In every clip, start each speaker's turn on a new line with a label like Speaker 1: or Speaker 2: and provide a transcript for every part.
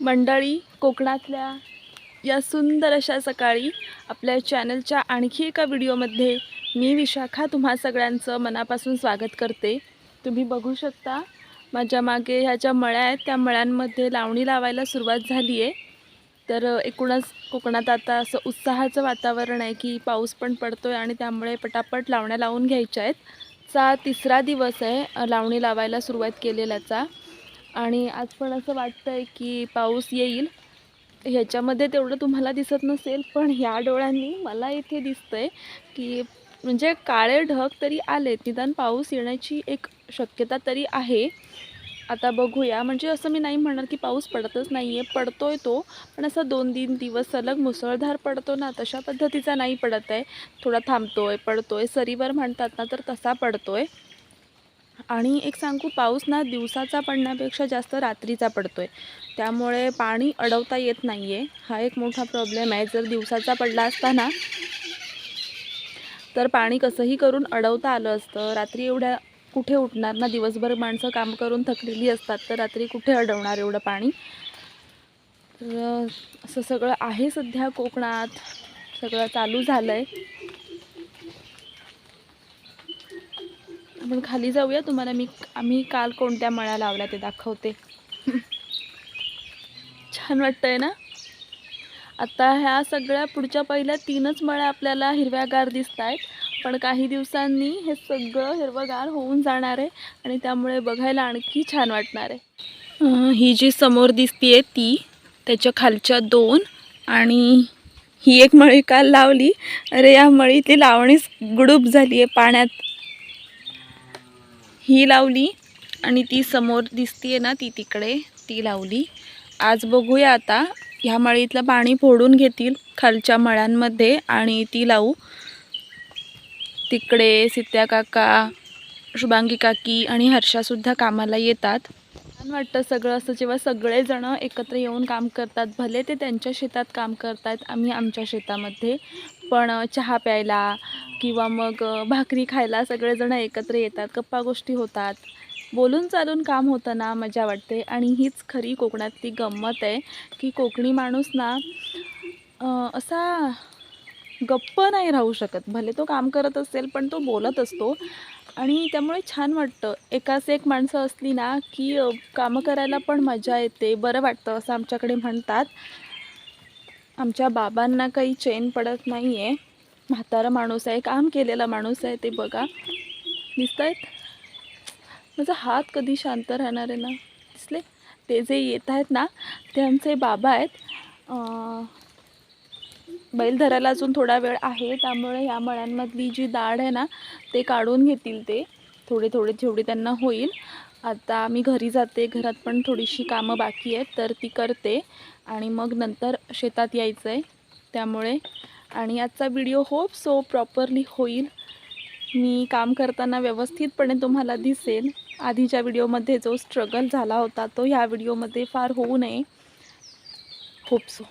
Speaker 1: मंडळी कोकणातल्या या सुंदर अशा सकाळी आपल्या चॅनलच्या आणखी एका व्हिडिओमध्ये मी विशाखा तुम्हा सगळ्यांचं मनापासून स्वागत करते. तुम्ही बघू शकता माझ्या मागे ह्या ज्या मळ्या आहेत त्या मळ्यांमध्ये लावणी लावायला सुरुवात झाली आहे तर एकूणच कोकणात आता असं उत्साहाचं वातावरण आहे की पाऊस पण पडतो आहे आणि त्यामुळे पटापट लावण्या लावून घ्यायच्या आहेत. चा तिसरा दिवस आहे लावणी लावायला सुरुवात केलेल्याचा. आणि आज पण असं वाटतं आहे की पाऊस येईल. ह्याच्यामध्ये तेवढं तुम्हाला दिसत नसेल पण ह्या डोळ्यांनी मला इथे दिसतंय की म्हणजे काळे ढग तरी आले निदान पाऊस येण्याची एक शक्यता तरी आहे. आता बघूया. म्हणजे असं मी नाही म्हणणार की पाऊस पडतच नाही आहे पडतोय तो पण असा दोन तीन दिवस सलग मुसळधार पडतो ना तशा पद्धतीचा नाही पडत आहे. थोडा थांबतोय पडतोय. सरीवर म्हणतात ना तर तसा पडतोय. आणि एक सांगू पाऊस ना दिवसाचा पडण्यापेक्षा जास्त रात्रीचा पडतो आहे त्यामुळे पाणी अडवता येत नाही आहे हा एक मोठा प्रॉब्लेम आहे. जर दिवसाचा पडला असता ना तर पाणी कसंही करून अडवता आलं असतं. रात्री एवढ्या कुठे उठणार ना? दिवसभर माणसं काम करून थकलेली असतात तर रात्री कुठे अडवणार एवढं पाणी? तर असं सगळं आहे सध्या कोकणात. सगळं चालू झालं आहे आपण खाली जाऊया. तुम्हाला मी आम्ही काल कोणत्या मळ्या लावल्या ते दाखवते. छान वाटतंय ना? आता ह्या सगळ्या पुढच्या पहिल्या तीनच मळ्या आपल्याला हिरव्यागार दिसत आहेत पण काही दिवसांनी हे सगळं हिरवंगार होऊन जाणार आहे आणि त्यामुळे बघायला आणखी छान वाटणार आहे. ही जी समोर दिसतीये ती त्याच्या खालच्या दोन आणि ही एक मळी काल लावली. अरे या मळीतली लावणीच गुडूप झाली आहे पाण्यात. ही लावली आणि ती समोर दिसतीये ना ती तिकडे ती लावली. आज बघूया आता ह्या मळीतलं पाणी फोडून घेतील खालच्या मळ्यांमध्ये आणि ती लावू. तिकडे सित्या काका शुभांगी काकी आणि हर्षासुद्धा कामाला येतात. छान वाटतं सगळं असं जेव्हा सगळेजणं एकत्र येऊन काम करतात भले ते त्यांच्या शेतात काम करतात आम्ही आमच्या शेतामध्ये. पण चहा प्यायला किंवा मग भाकरी खायला सगळेजण एकत्र येतात गप्पा गोष्टी होतात. बोलून चालून काम होतं ना मजा वाटते. आणि हीच खरी कोकणातली गंमत आहे की कोकणी माणूस ना असा गप्प नाही राहू शकत. भले तो काम करत असेल पण तो बोलत असतो. आणि त्यामुळे छान वाटतं. एकाच एक माणसं असली ना की कामं करायला पण मजा येते. बरं वाटतं असं आमच्याकडे म्हणतात. आमच्या बाबांना काही चेन पडत नाही आहे म्हातारा माणूस आहे काम केलेला माणूस आहे ते बघा. दिसत आहेत माझा हात कधी शांत राहणार आहे ना? दिसले? ते जे येत आहेत ना ते आमचे बाबा आहेत. बैल धरायला अजून थोडा वेळ आहे त्यामुळे ह्या मळ्यांमधली जी दाढ आहे ना ते काढून घेतील ते. थोडे थोडे जेवढे त्यांना होईल. आता मी घरी जाते घरात पण थोडीशी कामं बाकी आहेत तर ती करते. आणि मग नंतर शेतात यायचं आहे त्यामुळे. आणि आजचा व्हिडिओ होप सो प्रॉपरली होईल. मी काम करताना व्यवस्थितपणे तुम्हाला दिसेल. आधीच्या व्हिडिओमध्ये जो स्ट्रगल झाला होता तो ह्या व्हिडिओमध्ये फार होऊ नये. Hope so.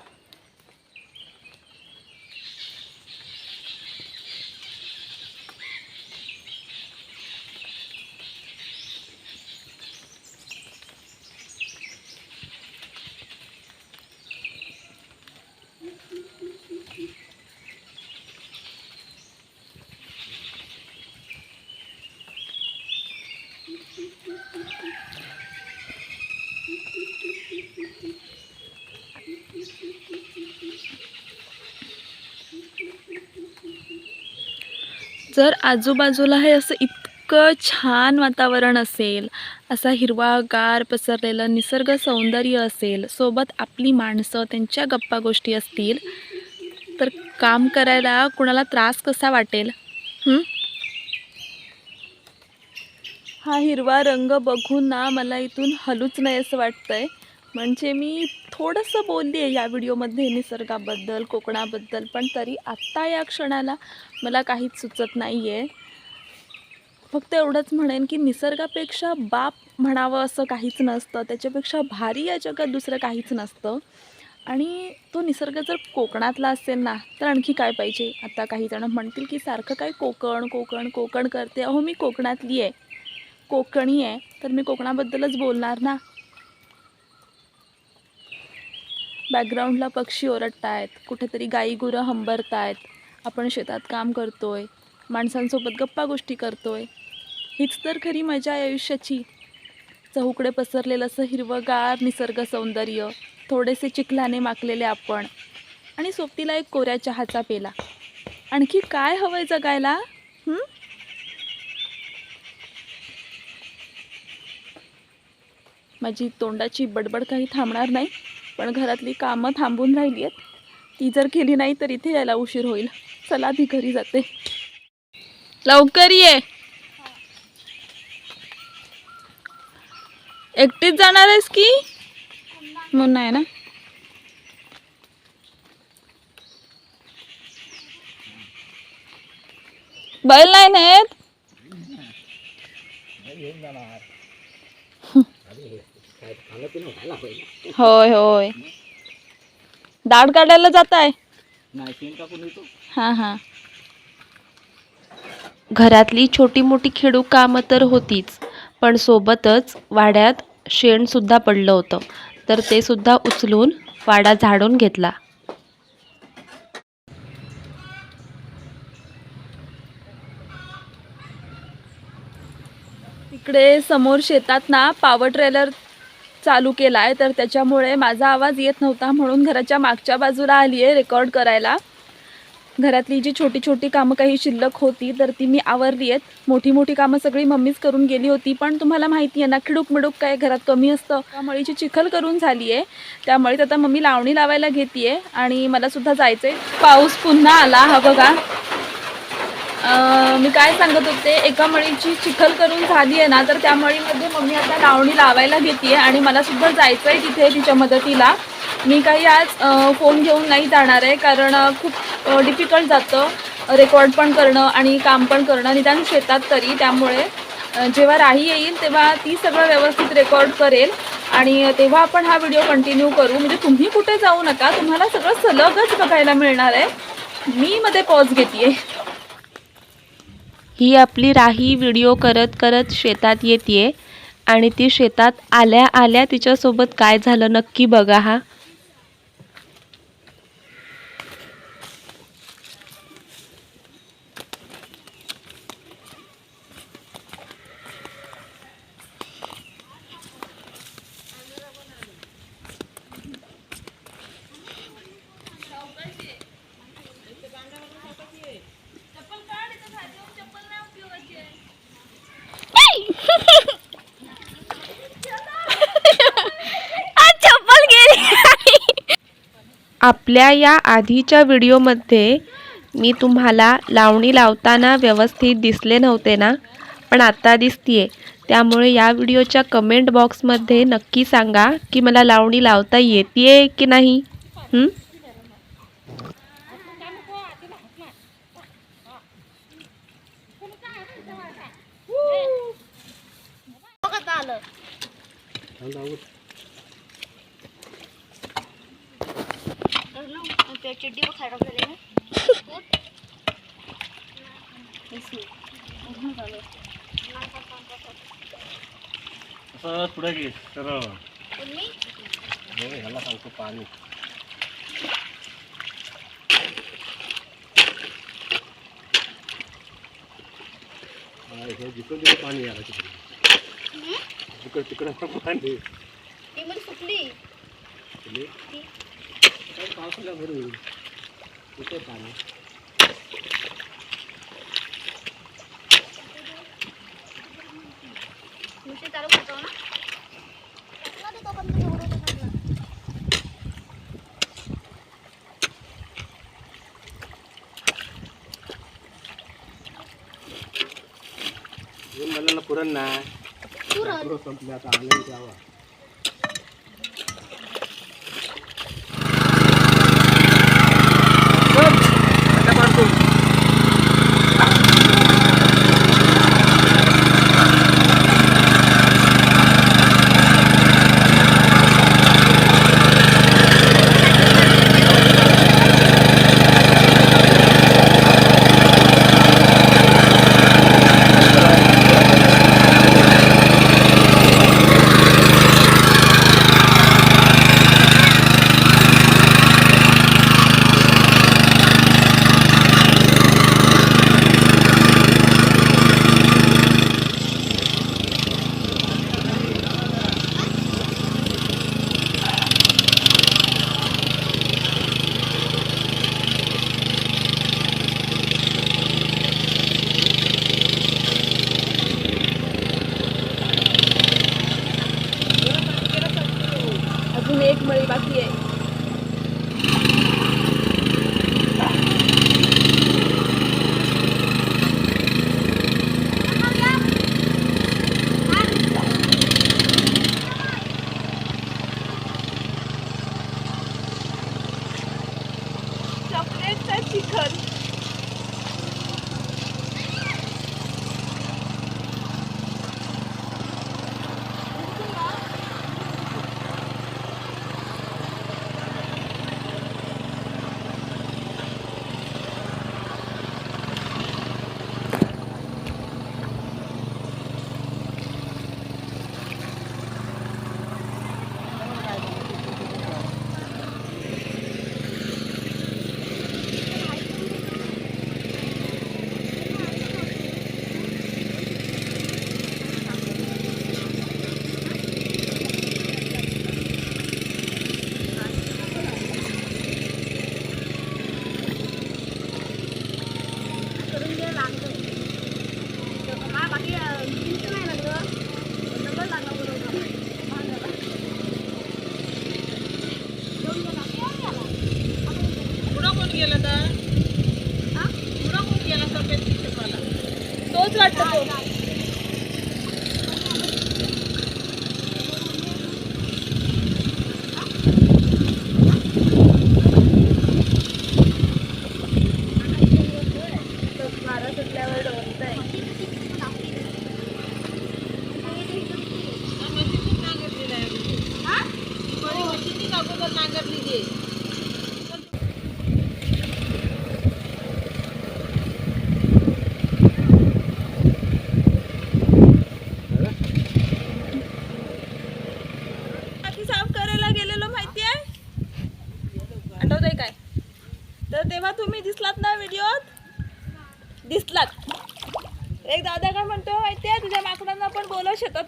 Speaker 1: जर आजूबाजूला हे असं इतकं छान वातावरण असेल असा हिरवागार पसरलेलं निसर्ग सौंदर्य असेल सोबत आपली माणसं त्यांच्या गप्पा गोष्टी असतील तर काम करायला कुणाला त्रास कसा वाटेल? हा? हिरवा रंग बघून ना मला इथून हलूच नाही असं वाटतंय. म्हणजे मी थोडंसं बोलली आहे या व्हिडिओमध्ये निसर्गाबद्दल कोकणाबद्दल पण तरी आत्ता या क्षणाला मला काहीच सुचत नाही आहे फक्त एवढंच म्हणेन की निसर्गापेक्षा बाप म्हणावं असं काहीच नसतं. त्याच्यापेक्षा भारी या जगात दुसरं काहीच नसतं. आणि तो निसर्ग जर कोकणातला असेल ना तर आणखी काय पाहिजे? आता काही जण म्हणतील की सारखं काय कोकण कोकण कोकण करते. अहो मी कोकणातली आहे. कोकणी आहे. तर मी कोकणाबद्दलच बोलणार ना? बॅकग्राऊंडला पक्षी ओरडतायत कुठेतरी गाई गुरं हंबरतायत. आपण शेतात काम करतोय माणसांसोबत गप्पा गोष्टी करतोय. हीच तर खरी मजा आहे आयुष्याची. चहूकडे पसरलेलं असं हिरवंगार निसर्ग सौंदर्य थोडेसे चिखलाने माकलेले आपण. आणि सोबतीला एक कोऱ्या चहाचा पेला. आणखी काय हवंय जगायला? माझी तोंडाची बडबड काही थांबणार नाही? पण घरातली कामं थांबून राहिली आहेत. ती जर केली नाही तर इथे यायला उशीर होईल. चला ती घरी जाते. लवकर ये. एकटीच जाणार आहेस की? म्हणून आहे ना? बैल नाही नेत? होय होय. दाढ काढायला जात आहे हां हां.
Speaker 2: घरातली छोटी मोठी खेडू कामं तर होतीच पण सोबतच वाड्यात शेणसुद्धा पडलं होतं. तर ते सुद्धा उचलून वाडा झाडून घेतला.
Speaker 1: इकडे समोर शेतात ना पॉवर ट्रेलर चालू केला आहे तर त्याच्यामुळे माझा आवाज येत नव्हता म्हणून घराच्या मागच्या बाजूला आली आहे रेकॉर्ड करायला. घरातली जी छोटी छोटी कामं काही शिल्लक होती तर ती मी आवरली आहेत मोठी मोठी कामं सगळी मम्मीच करून गेली होती पण तुम्हाला माहिती आहे ना खिडूक मिडूक काय घरात कमी असतं. मळीची चिखल करून झाली आहे त्यामुळे आता मम्मी लावणी लावायला घेते आणि मला सुद्धा जायचं आहे पाऊस पुन्हा आला हा बघा. मी काय सांगत होते एका मळीची चिखल करून झाली आहे ना तर त्या मळीमध्ये मम्मी आता लावणी लावायला घेते आणि मला सुद्धा जायचं आहे तिथे तिच्या मदतीला. मी काही आज फोन घेऊन नाही जाणार आहे कारण खूप डिफिकल्ट जातं रेकॉर्ड पण करणं आणि काम पण करणं निदान शेतात तरी. त्यामुळे जेव्हा राही येईल तेव्हा ती सगळं व्यवस्थित रेकॉर्ड करेल. आणि तेव्हा आपण हा व्हिडिओ कंटिन्यू करू. म्हणजे तुम्ही कुठे जाऊ नका तुम्हाला सगळं सलगच बघायला मिळणार आहे. मी मध्ये पॉज घेते
Speaker 2: ही आपली राही व्हिडिओ करत करत शेतात येते आणि ती शेतात आल्या आल्या तिच्यासोबत काय झालं नक्की बघा हा
Speaker 1: चप्पल गेली
Speaker 2: आपल्या या आधीच्या व्हिडिओमध्ये मी तुम्हाला लावणी लावताना व्यवस्थित दिसले नव्हते ना पण आता दिसतीये. त्यामुळे या व्हिडिओच्या कमेंट बॉक्समध्ये नक्की सांगा की मला लावणी लावता येते की नाही. हं?
Speaker 3: चिड्डी को खराब कर लेना
Speaker 4: असं पुढे घे तर ह्याला सांगतो पाणी हा, हे जिकडं तिकडं पाणी यायला तिकडे तिकडं तिकडं पाणी
Speaker 3: ती म्हणजे सुकली
Speaker 4: तुम्ही काय पावसाला भरून कुठे पाणी
Speaker 3: नुसते चालू करतो ना कसला देतो पण तुझं उडवतो कसला?
Speaker 4: येऊन मला पुरण ना
Speaker 3: पुरण
Speaker 4: पुरं संपले आता आले द्यावा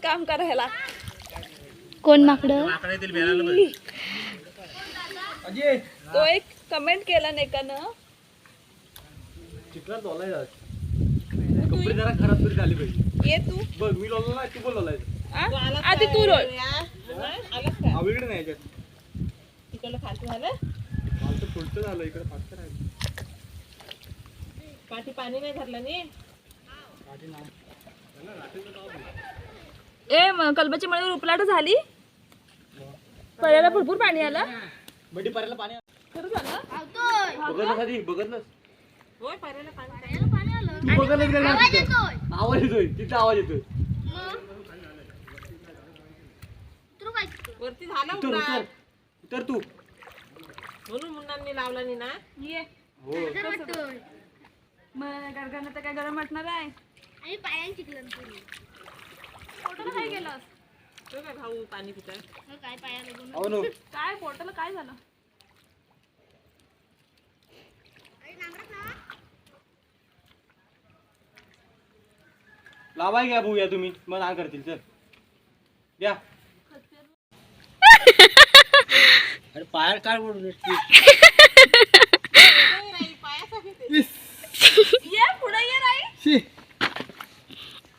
Speaker 5: काम करायला.
Speaker 3: कोण माकडं?
Speaker 6: अजय.
Speaker 5: तो एक कमेंट केला
Speaker 6: झाली पाहिजे.
Speaker 5: ये तू.
Speaker 6: बघ मी लोला नाही तू बोल लोलाय
Speaker 5: आ? आधी तू रोल
Speaker 6: नाही याच्यात. मला तर पुढचं झालं इकडे राहिलं.
Speaker 7: पाठी पाणी नाही भरलं नी.
Speaker 5: ए म- कलबाची मळी उपलाट झाली? पहिल्याला भरपूर पाणी आलं.
Speaker 6: बडी पाऱ्याला पाणी
Speaker 5: खरं झालं?
Speaker 3: आवतोय.
Speaker 6: बघत
Speaker 7: होय पाऱ्याला पाणी
Speaker 3: पाण्याला पाणी आलं.
Speaker 6: तू बघतलंस का
Speaker 3: आवाज
Speaker 6: तिथं?
Speaker 3: येतोय.
Speaker 6: आवाज येतोय तिथं आवाज येतोय.
Speaker 3: मग? तू काय?
Speaker 7: वरती झाला
Speaker 6: उतर. उतर उतर तू.
Speaker 7: म्हणून मुंडांनी लावला नी ना
Speaker 5: ये.
Speaker 6: हो.
Speaker 3: जर वाटतोय.
Speaker 5: मग गरगानं तर काय गरम वाटणार आहे?
Speaker 3: आणि पायाने शिकलं ना तुम्ही
Speaker 5: पोटाला काय केलं
Speaker 7: तो काय भाऊ पाणी पिताय?
Speaker 3: काय पाया लागून
Speaker 6: हो नो.
Speaker 5: काय पोटाला काय झालं?
Speaker 6: लावाय घ्या भाऊ या तुम्ही. मग ना करतील चल. द्या. अरे पायार काय बोलू
Speaker 5: ये पुढे ये राई.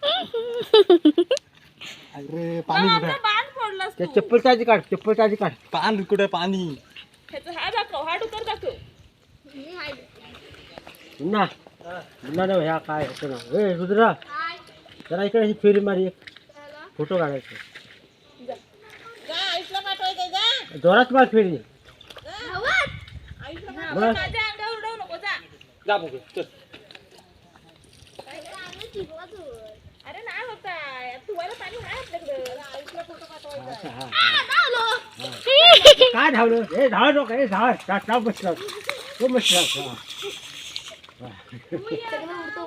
Speaker 6: अरे पाणी
Speaker 5: आपला बाण फोडलास
Speaker 6: त्या
Speaker 5: तू.
Speaker 6: चप्पल चाची काढ चप्पल चाची काढ. पान कुठे पाणी?
Speaker 5: ह्याचा हा दाखव हा डुकर दाखव.
Speaker 3: मी हाय
Speaker 6: पुन्हा पुन्हा ना ह्या काय होतं ना ए रुद्रा जरा इकडे ही फेरी मारी एक? फोटो काढायचा.
Speaker 7: जा. आईसला पाठवायचं जा.
Speaker 6: जोरात मार फेरी.
Speaker 3: धावत?
Speaker 6: बस.
Speaker 5: माझ्या अंगावर उडवू नको जा.
Speaker 6: जा बघू चल.
Speaker 3: आम्ही.
Speaker 6: काय धावलं? हे धाव नको हे धाव. धाव बसला. तो बसला.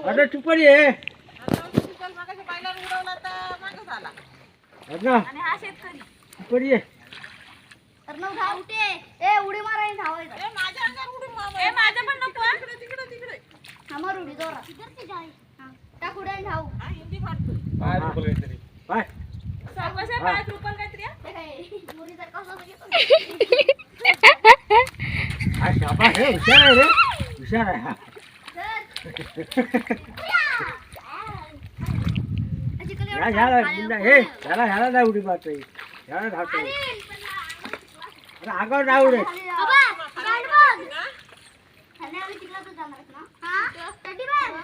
Speaker 6: अरे टुपरी आहे
Speaker 5: हा
Speaker 6: टुपरी
Speaker 3: उडी मारायला धावायचं.
Speaker 7: माझ्या
Speaker 5: पण नको.
Speaker 7: तिकडे तिकडे तिकडे.
Speaker 3: उडी हा. धाव.
Speaker 7: हा हिंदी फाटतोय
Speaker 6: पाय रुपल काहीतरी पाय
Speaker 5: सावकाश आहे, पायात रुपल काहीतरी हा.
Speaker 3: ए, मुलीचा कसा घेतो
Speaker 6: हा शाबा हे हुशार आहे रे हुशार आहे हा ह्या ह्याला मुंडा हे ह्याला ह्याला नाही उडी मारता येईल ह्याला धावता येईल
Speaker 3: आबा, गाड बघ. खाली आली तिकडं तर जाणार आहेत ना? हा?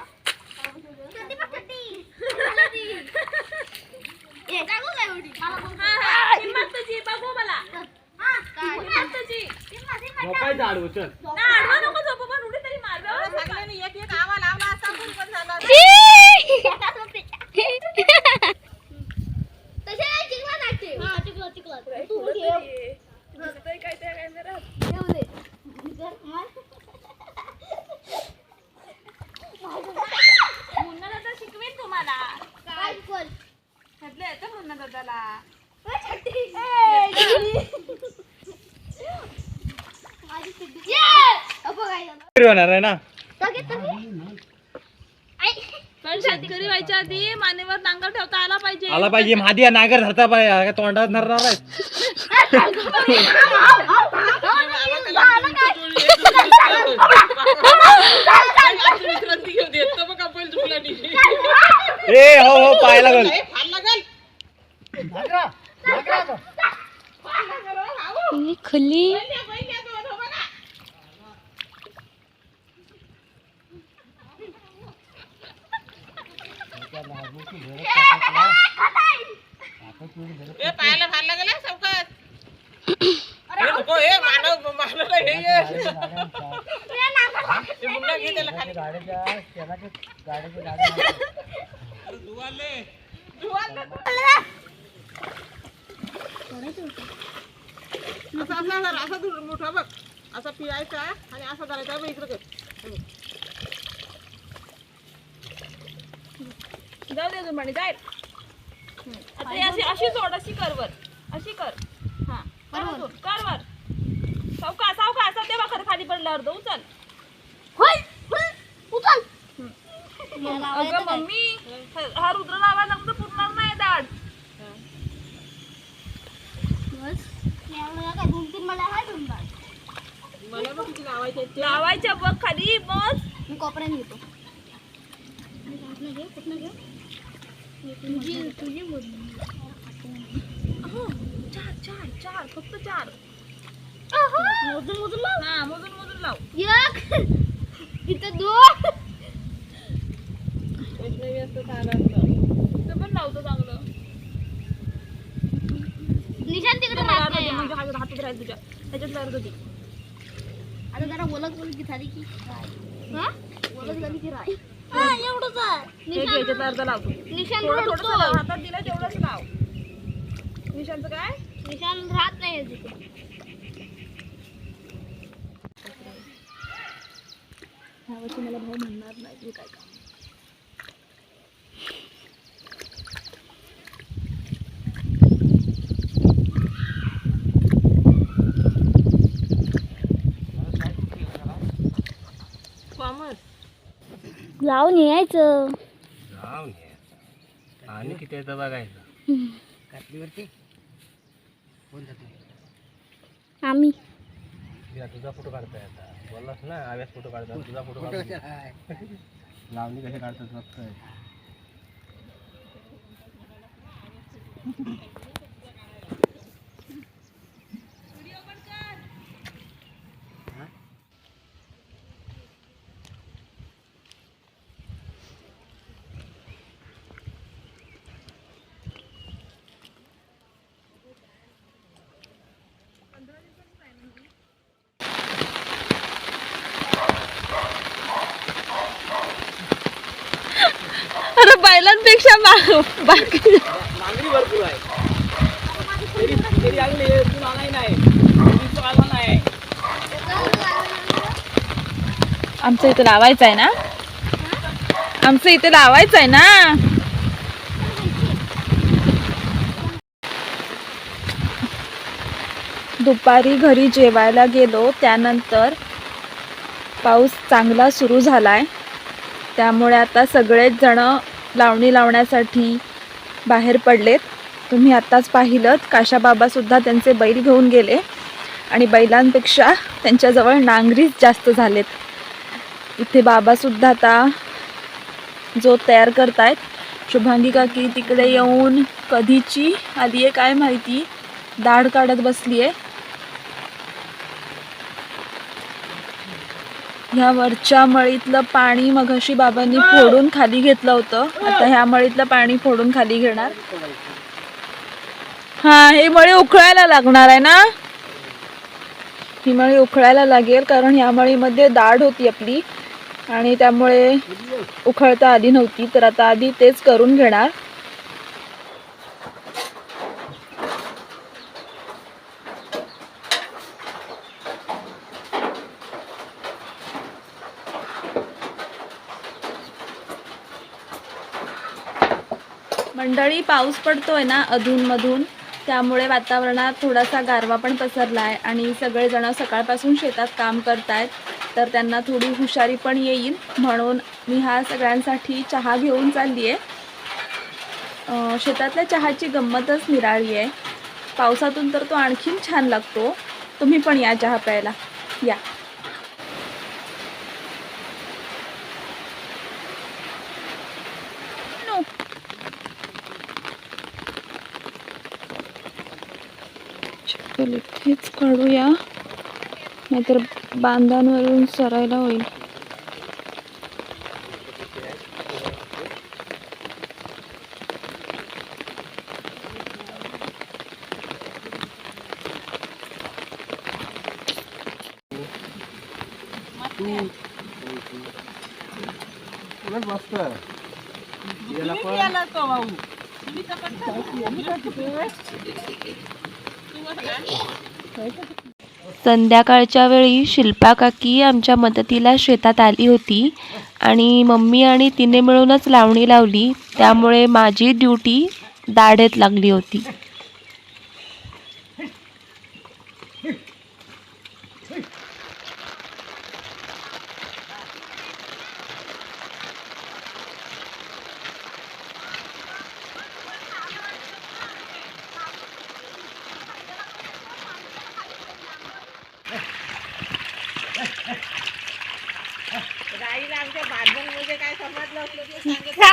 Speaker 3: बघ. मला. हा.
Speaker 4: झोपायचं आडवं चल.
Speaker 7: सगळ्यांनी एक एक आवा लावला असता पण पण झालं.
Speaker 3: तसे नाही, चिखलात टाकते. हा,
Speaker 1: तुम्हाला.
Speaker 3: काय शिकवल?
Speaker 1: येतं दादाला.
Speaker 4: होणार आहे ना.
Speaker 1: पण शेतकरी व्हायच्या आधी मानेवर नांगर ठेवता आला पाहिजे.
Speaker 4: आला पाहिजे. मादी नागर धरता पाहिजे. काय तोंडात धरणार आहे? ए हो हो पाय लागल
Speaker 7: फार लागल
Speaker 1: खुली
Speaker 7: ए पायाला फार लागल ते खाली असा असा असा दूर मोठा बघ. असा पिळायचा आणि असा धरायचा. बघ इकडे कर.
Speaker 1: जाऊ दे म्हणे जाईल आता अशी अशी सोड अशी कर वर. अशी कर. हा. कर अजून, कर वर. सावका सावका असं तेव्हा खरं खाली पडल्यावर दो उचल.
Speaker 3: होय,
Speaker 1: अगं. मम्मी हा- रुद्र लावायला लागतो पुरणार नाही दाढ
Speaker 3: बस. यावेळेला काय दोन तीन मला आहे दोन बाळ.
Speaker 7: मला बघ किती लावायचे आहेत ते.
Speaker 1: लावायच्या बघ खाली मग
Speaker 3: मी कोपऱ्याने घेतो
Speaker 1: चार चार चार फक्त चार.
Speaker 3: मोजून मोजून लाव.
Speaker 1: हा मोजून मोजून लाव.
Speaker 3: एक. इथं दोन.
Speaker 1: पण लावतो चांगलं.
Speaker 3: निशाण तिकडे
Speaker 1: ते मला
Speaker 3: मारते
Speaker 1: अर्ध दे, म्हणजे हात हातात राहील तुझ्या त्याच्यात अर्ध दे.
Speaker 3: आता जरा ओळख ओळख की झाली की. हा? ओळख झाली की राय. हा एवढंच आहे.
Speaker 1: घे, याच्यात अर्ध लावतो
Speaker 3: निशाण
Speaker 1: थोडं
Speaker 3: रडतो.
Speaker 1: हातात दिलं तेवढंच लाव. निशांचं काय?
Speaker 3: निशाण राहत नाही तिथे
Speaker 1: मला भाऊ म्हणणार नाही मी काय
Speaker 3: लावून यायचं.
Speaker 4: आणि किती येतं बघायचं.
Speaker 3: आम्ही.
Speaker 4: तुझा फोटो काढताय आता. बोललास ना आव्यास फोटो काढतात तुझा फोटो काढतो लावणी कशी काढतात बघतोय.
Speaker 1: बैलांपेक्षा बाकी
Speaker 4: नांगरी भरपूर आहे.
Speaker 1: आमचं इथे लावायचं आहे ना? आमचं इथे लावायचं आहे ना? दुपारी घरी जेवायला गेलो त्यानंतर पाऊस चांगला सुरू झाला आहे त्यामुळे आता सगळेच जण लावणी लावण्यासाठी बाहेर पडलेत. तुम्ही आत्ताच पाहिलं काशाबाबासुद्धा त्यांचे बैल घेऊन गेले आणि बैलांपेक्षा त्यांच्याजवळ नांगरीच जास्त झालेत. इथे बाबासुद्धा आता जो तयार करतायत. शुभांगी काकी तिकडे येऊन कधीची आली आहे काय माहिती? दाढ काढत बसली आहे ह्या वरच्या मळीतलं पाणी मघाशी बाबांनी फोडून खाली घेतलं होतं. आता ह्या मळीतलं पाणी फोडून खाली घेणार. हा हे मळी उकळायला लागणार आहे ना? ही मळी उकळायला लागेल कारण ह्या मळीमध्ये दाढ होती आपली. आणि त्यामुळे उखळता आली नव्हती तर आता आधी तेच करून घेणार. अवकाळी पाऊस पडतोय ना अधूनमधून त्यामुळे वातावरणात थोडासा गारवा पण पसरला आहे आणि सगळेजण सकाळपासून शेतात काम करतायत तर त्यांना थोडी हुशारी पण येईल. म्हणून मी हा सगळ्यांसाठी चहा घेऊन चालली आहे शेतातल्या चहाची गंमतच निराळी आहे पावसातून तर तो आणखीन छान लागतो. तुम्ही पण या चहा प्यायला. या. चप्पल इथेच काढूया नाहीतर बांधांवरून सरायला होईल
Speaker 2: संध्याकाळच्या वेळी शिल्पा काकी आमच्या मदतीला शेतात आली होती आणि मम्मी आणि तिने मिळूनच लावणी लावली. त्यामुळे माझी ड्युटी दाढेत लागली होती
Speaker 7: राहील आमच्या बांधण म्हणजे काय समजलं असलं ते सांगत मला काय अशी हरकत नको. भाऊ, राहील समजत काय? मजगर कुठं आहे काकी? म्हटलं मजगर कोपऱ्यात ठेवली नाही.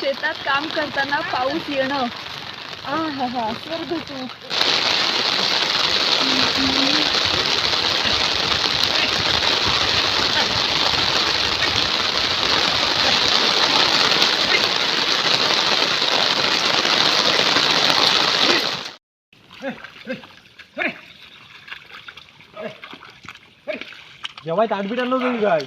Speaker 1: शेतात काम करताना पाऊस येणं. आ हा हा स्वर्ग तू
Speaker 4: ताटबीट आणलं तुम्ही काय?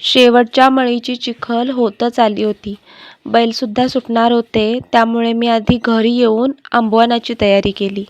Speaker 2: शेवटच्या मळीची चिखल होतच आली होती. बैलसुद्धा सुटणार होते त्यामुळे मी आधी घरी येऊन आंबवनाची तयारी केली.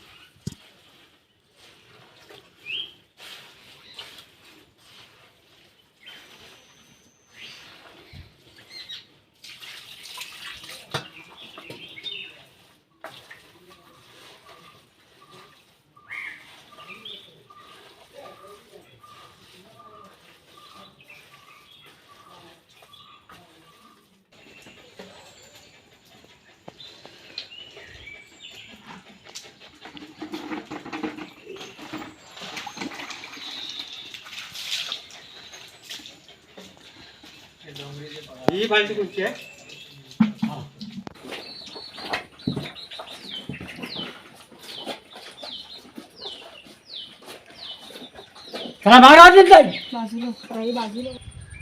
Speaker 4: ही फालची कुठची आहे?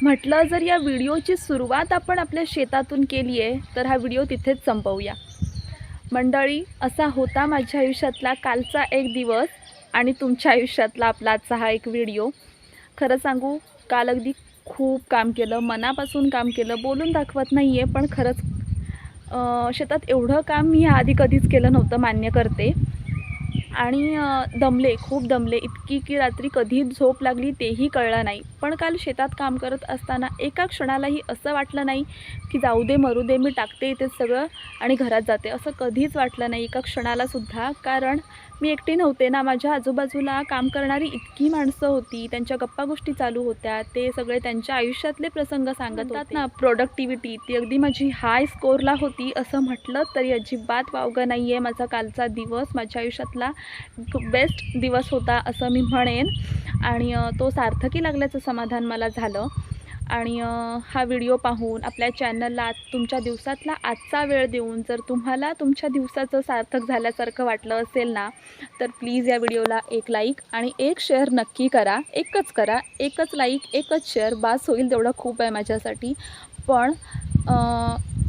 Speaker 1: म्हटलं जर या व्हिडिओची सुरुवात आपण आपल्या शेतातून केली आहे तर हा व्हिडिओ तिथेच संपवूया. मंडळी असा होता माझ्या आयुष्यातला कालचा एक दिवस आणि तुमच्या आयुष्यातला आपला आजचा हा एक व्हिडिओ. खरं सांगू काल अगदी खूप काम केलं मनापासून काम केलं बोलून दाखवत नाही आहे पण खरंच शेतात एवढं काम मी आधी कधीच केलं नव्हतं मान्य करते. आणि दमले खूप दमले. इतकी की रात्री कधी झोप लागली तेही कळलं नाही. पण काल शेतात काम करत असताना एका क्षणालाही असं वाटलं नाही की जाऊ दे मरू दे मी टाकते इथे सगळं आणि घरात जाते. असं कधीच वाटलं नाही. एका क्षणालासुद्धा कारण मी एकटी नव्हते ना. माझ्या आजूबाजूला काम करणारी इतकी माणसं होती. त्यांच्या गप्पा गोष्टी चालू होत्या. ते सगळे त्यांच्या आयुष्यातले प्रसंग सांगत होते. ना प्रोडक्टिव्हिटी ती अगदी माझी हाय स्कोअरला होती असं म्हटलं तरी अजिबात वावगं नाही आहे माझा कालचा दिवस माझ्या आयुष्यातला बेस्ट दिवस होता असं मी म्हणेन. आणि तो सार्थकी लागल्याचं समाधान मला झालं. आणि हा व्हिडिओ पाहून आपल्या चॅनलला तुमच्या दिवसातला आजचा वेळ देऊन जर तुम्हाला तुमच्या दिवसाचं सार्थक झाल्यासारखं वाटलं असेल ना तर प्लीज या व्हिडिओला एक लाईक आणि एक शेअर नक्की करा. एकच करा. एकच लाईक एकच शेअर बास होईल तेवढं खूप आहे माझ्यासाठी. पण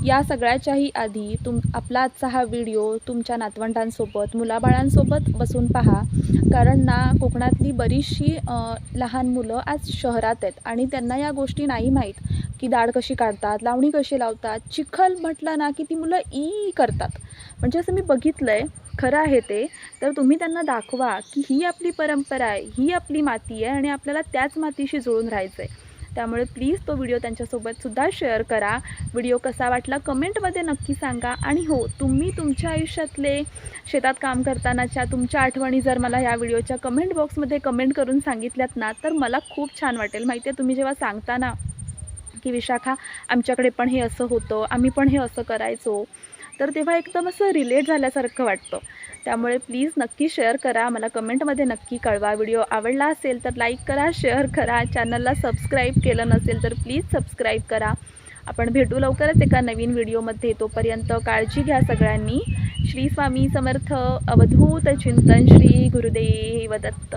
Speaker 1: या सगळ्याच्याही आधी तुम आपला आजचा हा व्हिडिओ तुमच्या नातवंडांसोबत मुलाबाळांसोबत बसून पहा. कारण ना कोकणातली बरीचशी लहान मुलं आज शहरात आहेत. आणि त्यांना या गोष्टी नाही माहीत की दाढ कशी काढतात लावणी कशी लावतात. चिखल म्हटलं ना की ती मुलं ई करतात. म्हणजे असं मी बघितलं आहे खरं आहे ते. तर तुम्ही त्यांना दाखवा की ही आपली परंपरा आहे ही आपली माती आहे आणि आपल्याला त्याच मातीशी जुळून राहायचं आहे त्यामुळे प्लीज तो व्हिडिओ त्यांच्यासोबतसुद्धा शेअर करा. व्हिडिओ कसा वाटला कमेंटमध्ये नक्की सांगा. आणि हो तुम्ही तुमच्या आयुष्यातले शेतात काम करतानाच्या तुमच्या आठवणी जर मला या व्हिडिओच्या कमेंट बॉक्समध्ये कमेंट करून सांगितल्यात ना तर मला खूप छान वाटेल. माहिती आहे तुम्ही जेव्हा सांगता ना की विशाखा आमच्याकडे पण हे असं होतं आम्ही पण हे असं करायचो. तर तेव्हा एकदम असं रिलेट झाल्यासारखं वाटतं. त्यामुळे प्लीज नक्की शेअर करा. मला कमेंटमध्ये नक्की कळवा. व्हिडिओ आवडला असेल तर लाईक करा शेअर करा. चॅनलला सबस्क्राईब केलं नसेल तर प्लीज सबस्क्राईब करा. आपण भेटू लवकरच एका नवीन व्हिडिओमध्ये तोपर्यंत काळजी घ्या सगळ्यांनी. श्री स्वामी समर्थ अवधूत चिंतन श्री गुरुदेव दत्त.